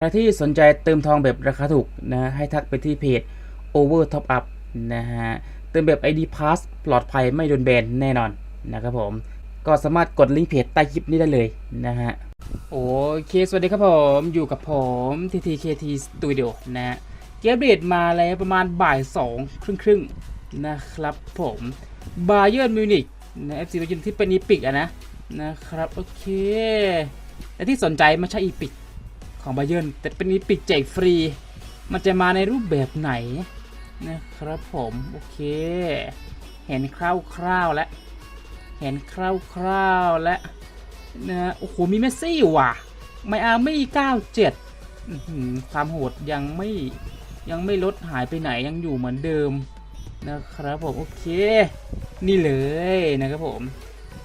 ใครที่สนใจเติมทองแบบราคาถูกนะให้ทักไปที่เพจ Over Top Up นะฮะเติมแบบ ID Pass ปลอดภัยไม่โดนแบนแน่นอนนะครับผม ก็สามารถกดลิงก์เพจใต้คลิปนี้ได้เลยนะฮะโอเค สวัสดีครับผมอยู่กับผม TTKT Studio นะฮะเกมเดตมาแล้วประมาณบ่ายสองครึ่งครึ่งนะครับผมบาเยิร์มิวนิกนะ FC บาเยิร์นที่เป็นอีพิกอะนะนะครับ โอเค และที่สนใจไม่ใช่อีพิก ของบาเยิร์นแต่เป็นอีพิกแจกฟรี มันจะมาในรูปแบบไหนนะครับผมโอเค เห็นคร่าวๆแล้วเห็นคร่าวๆแล้วนะโอ้โหมีเมสซี่ว่ะไมอามี่97อื้อหือความโหดยังไม่ยังไม่ลดหายไปไหนยังอยู่เหมือนเดิมนะครับผมโอเค นี่เลยนะครับผม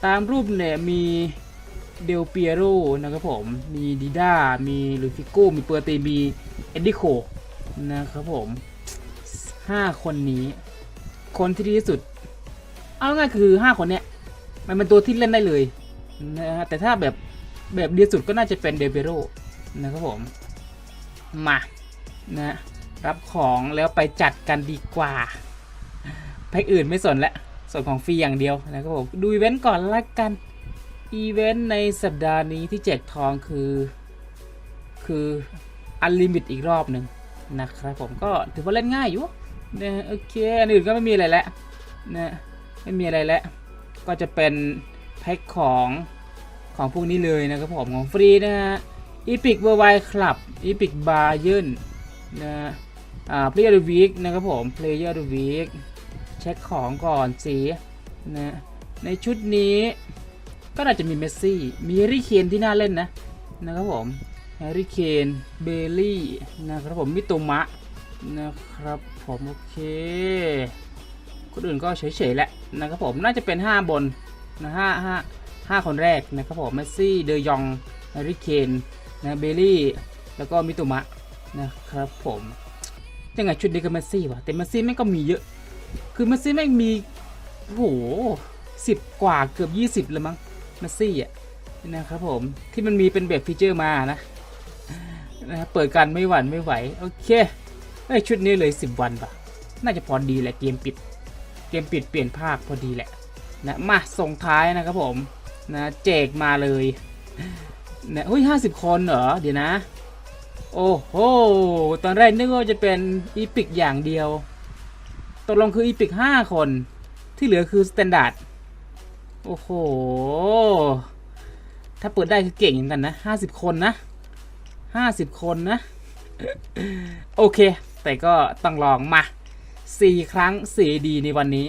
ตามรูปเนี่ยมี เดลเปียโรนะครับผมมีดิด้ามีลุยฟิโก้มีเปอร์เตมีเอ็ดดิโคนะครับผม 5 คนนี้ คนที่ดีที่สุด เอาง่ายคือ 5 คนเนี้ย มันเป็นตัวที่เล่นได้เลยนะฮะแต่ถ้าแบบแบบดีสุดก็น่าจะเป็นเดลเปียโรนะครับผม มานะรับของแล้วไปจัดกันดีกว่าแพ็กอื่นไม่สนละส่วนของฟรีอย่างเดียวนะครับผม ดูอีเวนต์ก่อนละกัน อีเวนต์ในสัปดาห์นี้ที่แจกทองคือ คืออันลิมิตอีกรอบหนึ่งนะครับผมก็ถือว่าเล่นง่ายอยู่นะโอเคอันอื่นก็ไม่มีอะไรแล้วนะไม่มีอะไรแล้วก็จะเป็นแพ็คของของพวกนี้เลยนะครับผมของฟรีนะฮะอีพิกเวอร์ไวคลับอีพิกบาร์ยืนนะอ่าเพลเยอร์วีคนะครับผมเพลเยอร์วีคเช็คของก่อนสีนะในชุดนี้ ก็น่าจจะมีเมสซี่ มีแฮร์รี่เคนที่น่าเล่นนะนะครับผมแฮร์รี่เคนเบลลี่นะครับผมมิโตมะนะครับผมโอเคคนอื่นก็เฉยๆแหละนะครับผมน่าจะเป็น 5 บนนะห้าห้าห้าคนแรกนะครับผมเมสซี่เดยองแฮร์รี่เคนนะเบลลี่แล้วก็มิโตมะนะครับผมยังไงชุดนี้ก็เมสซี่วะแต่เมสซี่แม่งก็มีเยอะ คือเมสซี่แม่งมีโอ้โหสิบกว่าเกือบ 20 เลยมั้ง มสซี่อะนะครับผมที่มันมีเป็นแบบฟีเจอร์มานะนะเปิดกันไม่หวั่นไม่ไหว โอเคเอ้ยชุดนี้เลย 10 วันปะน่าจะพอดีแหละเกมปิด เกมปิดเปลี่ยนภาคพอดีแหละนะมาส่งท้ายนะครับผมนะแจกมาเลยนะเฮ้ยห้าสิบคนเหรอ เดี๋ยวนะ โอ้โห ตอนแรกนึกว่าจะเป็นอีพิกอย่างเดียวตกลงคืออีพิกห้าคนที่เหลือคือสแตนดาร์ด โอ้โห ถ้าเปิดได้คือเก่งเหมือนกันนะห้าสิบคนนะห้าสิบคนนะ โอเค แต่ก็ต้องลองมาสี่ครั้งสี่ดีในวันนี้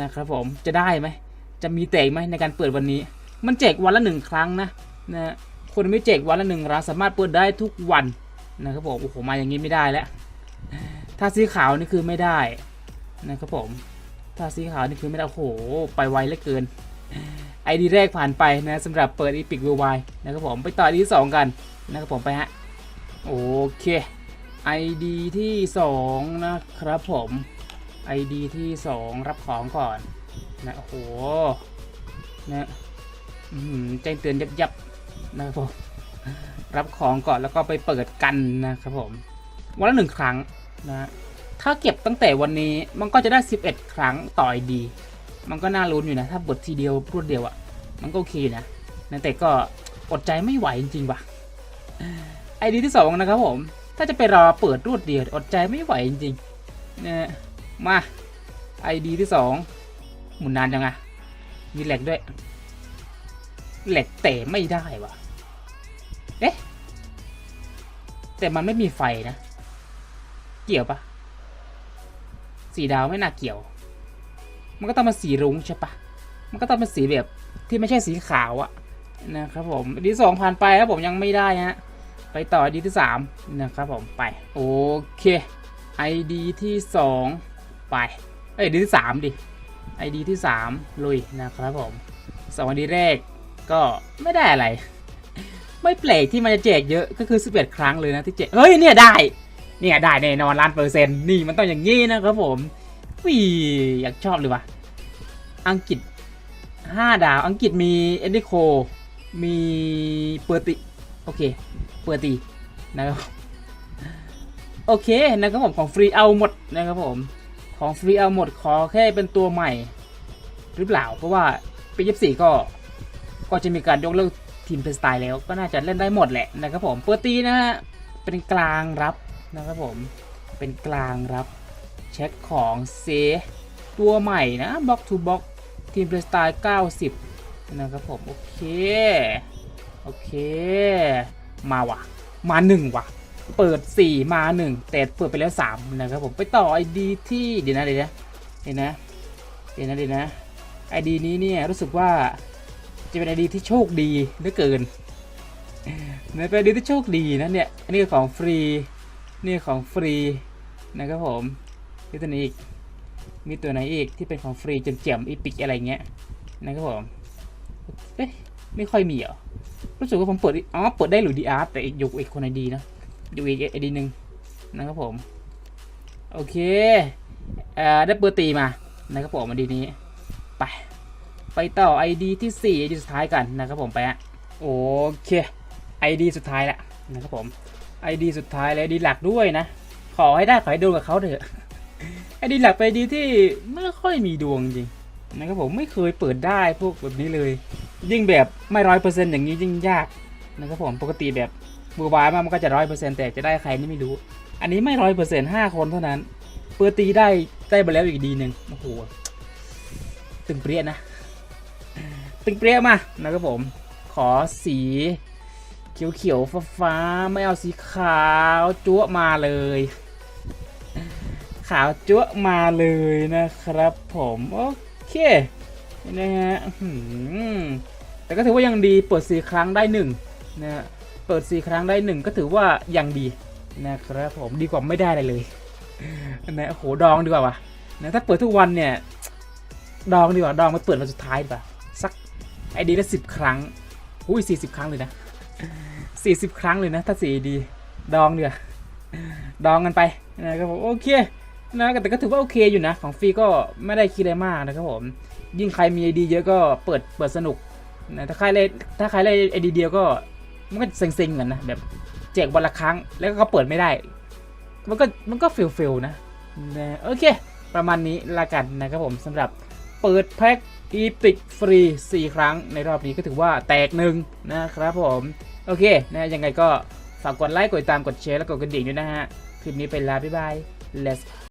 นะครับผมจะได้ไหม จะมีแตกไหมในการเปิดวันนี้ มันแจกวันละหนึ่งครั้งนะนะคนไม่แจกวันละหนึ่งครั้งสามารถเปิดได้ทุกวันนะครับผมโอ้โหมาอย่างนี้ไม่ได้แล้ว ถ้าสีขาวนี่คือไม่ได้นะครับผม ถ้าสีขาวนี่คือไม่ได้โอ้โห ไปไวเหลือเกิน ไอดีแรกผ่านไปนะสำหรับเปิดอีพิกวิวไวนะครับผมไปต่อดีที่สองกันนะครับผมไปฮะโอเค ID ที่สองนะครับผม ID ที่สองรับของก่อนนะโอ้โหนะแจ้งเตือนยับยับนะครับผมรับของก่อนแล้วก็ไปเปิดกันนะครับผมวันละหนึ่งครั้งนะถ้าเก็บตั้งแต่วันนี้มันก็จะได้ 11 ครั้งต่อ ID มันก็น่าลุ้นอยู่นะ ถ้าบททีเดียวรวดเดียวอะ่ะ มันก็โอเคนะแต่ก็อดใจไม่ไหวจริงๆว่ะ ไอดีที่สองนะครับผม ถ้าจะไปรอเปิดรวดเดียวอดใจไม่ไหวจริงๆนะมาไอดีที่สองหมุนนานจังอะมีแหลกด้วยแหลกแต่ไม่ได้ว่ะ เอ๊ะ แต่มันไม่มีไฟนะ เกี่ยวปะสีดาวไม่น่าเกี่ยว มันก็ต้องเป็นสีรุ้งใช่ปะมันก็ต้องเป็นสีแบบที่ไม่ใช่สีขาวอะนะครับผมดีสองผ่านไปครับผมยังไม่ได้ฮะไปต่อดีที่สามนะครับผมไปโอเค ID ที่สองไปเอ้ยดีที่สามดิ ID ที่สามลุยนะครับผมสอง ID แรกก็ไม่ได้อะไร ไม่แปลกที่มันจะแจกเยอะก็คือ 11 ครั้งเลยนะที่แจกเฮ้ยเนี่ยได้เนี่ยได้แน่นอนล้านเปอร์เซ็นต์นี่มันต้องอย่างงี้นะครับผม วีอยากชอบเลยวะอังกฤษ5ดาว อังกฤษมีเอ็นดิโค มีเปอร์ติ โอเค เปอร์ตินะครับ โอเคนะครับผมของฟรีเอาหมดนะครับผม ของฟรีเอาหมดขอแค่เป็นตัวใหม่ หรือเปล่า เพราะว่าปียี่สี่ก็ ก็จะมีการยกเลิกทีมเพลสไตล์แล้ว ก็น่าจะเล่นได้หมดแหละนะครับผม เปิดตีนะฮะ เป็นกลางรับนะครับผม เป็นกลางรับ เช็คของเซตัวใหม่นะบล็อกทูบล็อกทีมเพลย์สไตล์90 นะครับผม โอเค โอเค มาว่ะ มาหนึ่งว่ะ เปิด 4 มา 1 แต่เปิดไปแล้ว 3 นะครับผมไปต่อ ID ที่ เดี๋ยวนะเดี๋ยวนะเดี๋ยวนะเดี๋ยวนะเดี๋ยวนะ ID นี้เนี่ย รู้สึกว่าจะเป็น ID ที่โชคดีเหลือเกินเนี่ยเป็น ID ที่โชคดีนะเนี่ย อันนี้ของฟรี นี่ของฟรีนะครับผม มีตัวไหนอีก มีตัวไหนอีกที่เป็นของฟรีจนเจียมอีพิกอะไรเงี้ยนะครับผมเอ๊ะไม่ค่อยมีเหรอรู้สึกว่าผมเปิดอ๋อเปิดได้หรือดีอาร์แต่อีกอยู่อีกคนไอดีนะอยู่อีกไอดีหนึ่งนะครับผม โอเคเอ่อได้เปิดตีมานะครับผมไอดีนี้ไปไปต่อไอดีที่4ไอดีสุดท้ายกันนะครับผมไปฮะโอเคไอดีสุดท้ายละนะครับผมไอดีสุดท้ายและไอดีหลักด้วยนะ ขอให้ได้ขอให้โดนกับเขาเถอะ ไอดีหลักไปน ID ที่ไม่ค่อยมีดวงจริงนะครับผมไม่เคยเปิดได้พวกแบบนี้เลย ยิ่งแบบไม่ร้อยเปอร์เซ็นต์อย่างนี้ยิ่งยากนะครับผมปกติแบบบูบายมากมันก็จะร้อยเปอร์เซ็นต์แต่จะได้ใครนี่ไม่รู้ อันนี้ไม่ร้อยเปอร์เซ็นต์ห้าคนเท่านั้น เปิดตีได้ได้ไปแล้วอีกดีหนึ่งโอ้โหตึงเปรี้ยนะ ตึงเปรี้ยมานะครับผม ขอสีเขียวเขียวฟ้าๆไม่เอาสีขาวจั๊วมาเลย ขาวจั๊วะมาเลยนะครับผมโอเคนะฮะแต่ก็ถือว่ายังดีเปิดสี่ครั้งได้หนึ่งนะฮะเปิดสี่ครั้งได้หนึ่งก็ถือว่ายังดีนะครับผมดีกว่าไม่ได้เลยเลยนะโอ้โหดองดีกว่าวะนะถ้าเปิดทุกวันเนี่ยดองดีกว่าดองมาเปิดวันสุดท้ายดีกว่าสักไอดีละสิบครั้งอุ้ยสี่สิบครั้งเลยนะสี่สิบครั้งเลยนะถ้าสี่ดีดองเดียวดองกันไปนะครับผมโอเค นะแต่ก็ถือว่าโอเคอยู่นะ ของฟรีก็ไม่ได้คิดอะไรมากนะครับผม ยิ่งใครมีไอดีเยอะก็เปิดเปิดสนุกนะถ้าใครเล่นถ้าใครเล่นไอดีเดียวก็มันก็เซ็งๆกันนะแบบแจกวันละครั้งแล้วก็เปิดไม่ได้ มันก็มันก็ฟิลฟิลนะนะโอเค ประมาณนี้ละกันนะครับผมสำหรับเปิดแพ็คอีพิกฟรี 4 ครั้งในรอบนี้ก็ถือว่าแตกหนึ่งนะครับผม โอเคนะยังไงก็ฝากกดไลค์กดติดตามกดแชร์แล้วกดกระดิ่งด้วยนะฮะ คลิปนี้ไปแล้วบ๊ายบาย let's